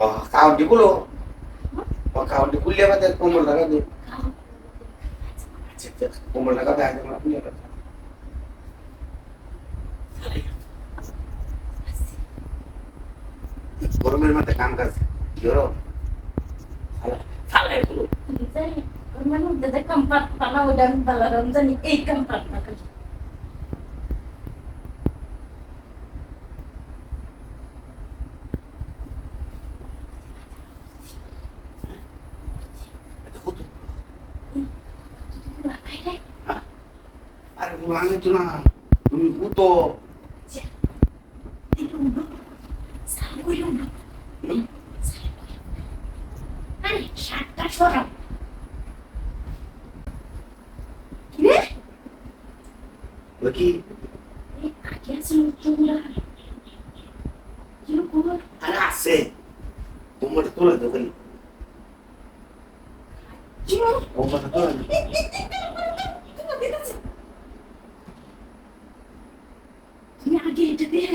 County গুলো county খুললে আমাদের কোমল টাকা দিয়ে। কোমল টাকা দেয় গরমের মধ্যে কাম কাজ জোরো সালা এগুলো দাদা কম্পার্ট পানা উড়ান পালা রমজানি এই কম্পার্ট না করি আরে আমি তো না তুমি ভূত কি আগে আছে তোমরা কীরকম আরে আছে কোমরটা তোলে তো খালি কোমরটা তোলে তুমি আগে এটা দিয়ে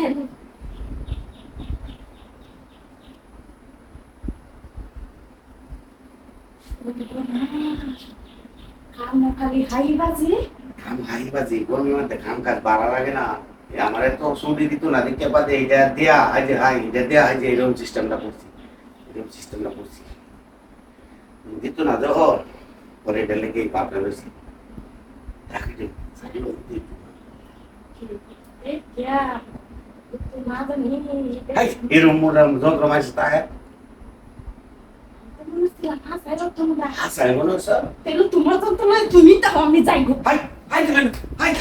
কাম খালি হাই বাজে। কাম হাই বাজি গরমের মধ্যে কাম কাজ বাড়া লাগে না। আমার তো ছুটি দিত না দেখতে পাতে এটা দেয়া আজ হাই এটা দেয়া আজ এরকম সিস্টেমটা করছি এরকম সিস্টেমটা করছি। দিত না দেখো পরে এটা লেগে পাপড়ে রয়েছি রাখি দে এরম যন্ত্র মাইছে তাহে হাসাই বলো স্যার তেল তোমার যন্ত্রণায় তুমি তাও আমি যাই গো হাই হাই হাই